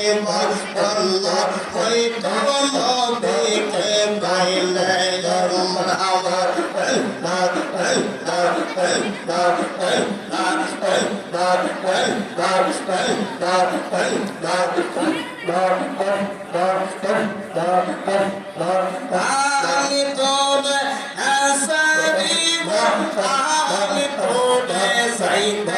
কেবার আল্লাহ ওই তোমার নবীকে পাইলে আমার আল্লাহ আল্লাহ আল্লাহ আল্লাহ আল্লাহ আল্লাহ আল্লাহ আমি তোরে আসারি আমি তোরে সাইবা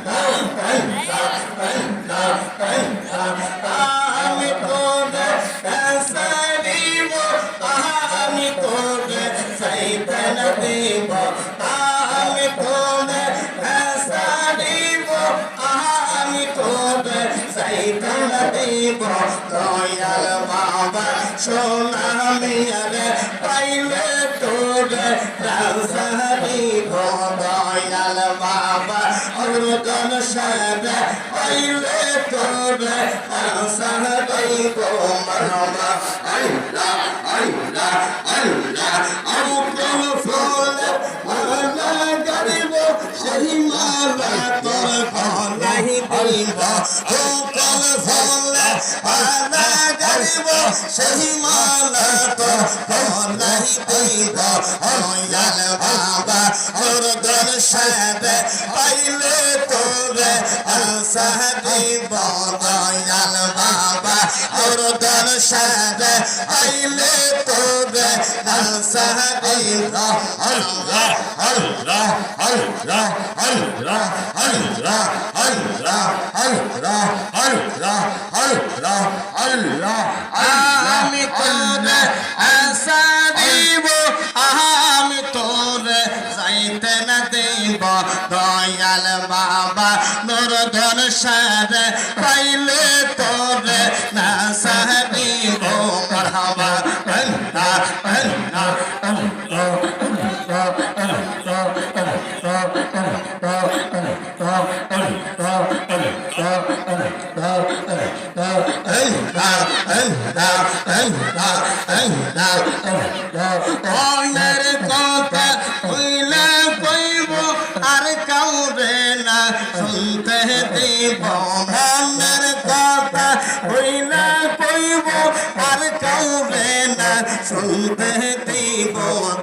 আমি তোরে সাইবেন দিব দয়াল বাবা, সোনা মিয়ারে পাইলে তোরে রাজা দিব। দয়াল বাবা অর্গন সাদা পাইলে তোরে রাজা দিব। মারহাবা আল্লাহ আল্লাহ আল্লাহ মালা গরিব সেই মালা তোর গলাহি দিব দয়াল বাবা ওর দর্শন পাইলে তোরে আশা দিব ওর দর্শন পাইলে তোরে আশা দিব আল্লাহ আল্লাহ আল্লাহ আল্লাহ আল্লাহ আল্লাহ আল্লাহ আল্লাহ আল্লাহ আল্লাহ আমি তোরে আশা দিব আমি তোরে যাইতে না দিব দয়াল বাবা নোর ধন সারে অনের কথা হইলে কইব আর কাউরে না শুনতে দিব মনের কথা হইলে কইব আর কাউরে না শুনতে দিব,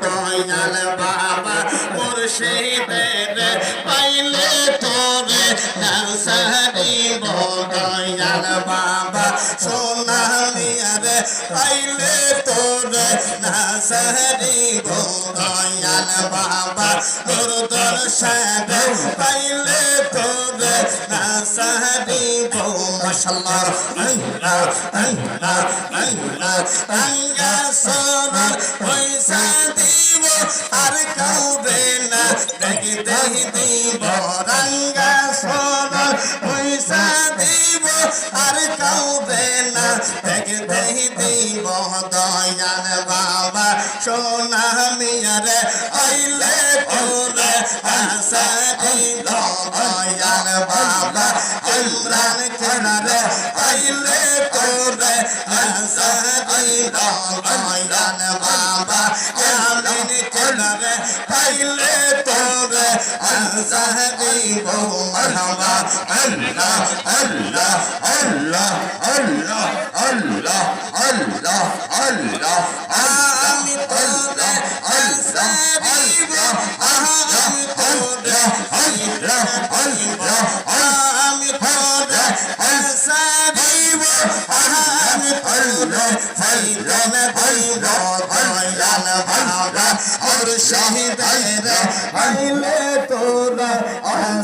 দয়াল বাবা মুর্শিদের পাইলে নাউসারি বড়াল বাবা সোনালিয়ারে আইলে তোরে নাসারি বড়াল বাবা তোর দর্শনে পাইলে তোরে নাসারি মাশাল্লাহ আল্লাহ আল্লাহ আল্লাহ আঙ্গা সোনার পয়সা দিব আর কাউরে না দেখি দেখি দিব দেই দিব দয়ার বাবা। সোনা মিয়ারে আইলে তোরে আসা দিল দয়ার বাবা। ইমরান খেলারে আইলে তোরে আসা দিল দয়ার বাবা। আমিন খেলারে আইলে তোরে আসা দিব। شاہد ہے رہے توڑا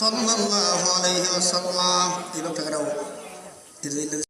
সাল্লাল্লাহু আলাইহি ওয়াসাল্লাম এই লোকটা